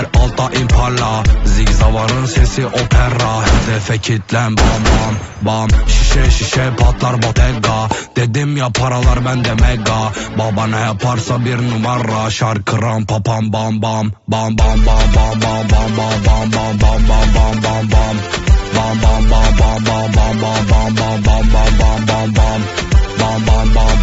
Palmiyeler alta impala Zigzavarın sesi opera Hedefe kitlen bam bam bam Şişe şişe patlar bottega Dedim ya paralar bende mega Baba ne yaparsa bir numara Şarkı ram pa pam bam bam Bam bam bam bam bam bam bam bam bam bam bam bam bam bam Bam bam bam bam bam bam bam bam bam bam bam bam bam bam Bam bam bam bam bam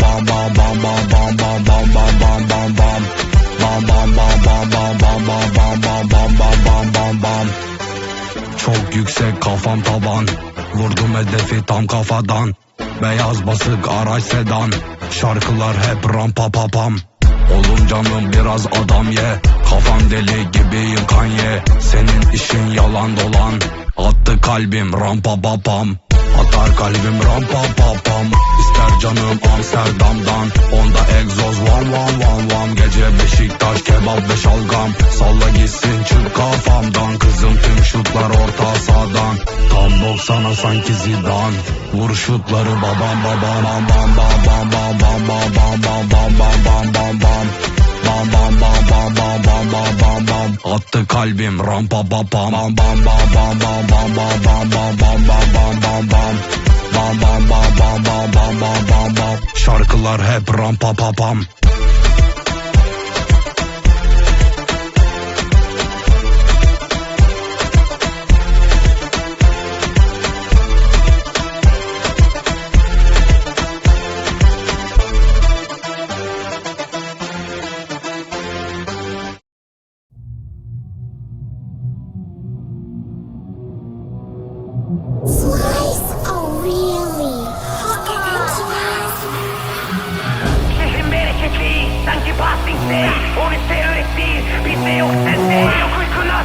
Hedefi tam kafadan Beyaz basık araç sedan. Şarkılar hep rampa papam. Oğlum canım biraz adam ye. Kafam deli gibiyim kanye Senin işin yalan dolan. Attı kalbim rampa papam Atar kalbim rampa papam İster canım Amsterdam'dan Onda egzoz vam vam vam vam Gece Beşiktaş kebap ve şalgam Salla gitsin çık kafamdan Kızım tüm şutlar orta sahadan Tam 90'a sanki Zidane Vur şutları babam babam bam bam bam bam bam bam bam bam bam bam bam bam bam Bam bam bam bam bam bam bam bam bam Attı kalbim rampa bam bam bam bam bam bam bam bam bam bam bam bam bam bam bam Bam Şarkılar hep ram pa pa pam.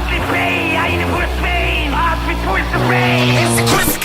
Mostly pain, I need to put pain, heart with tools to brain.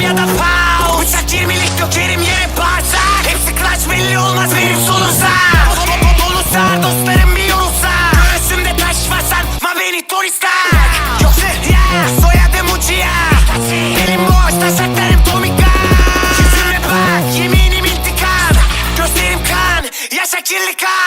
Şakam ya da pound Bıçak 20'lik dökerim yere bağırsak Hepsi clutch belli olmaz benim solunsa Dolu sağ dostlarım bir yorulsa Göğsümde taş var sanma beni Tony Stark Yoksa ya soyadım Uchiha. Elim boş taşaklarım Tomika. Yüzüme bak yeminim intikam. Gözlerim kan yaşa kirli kan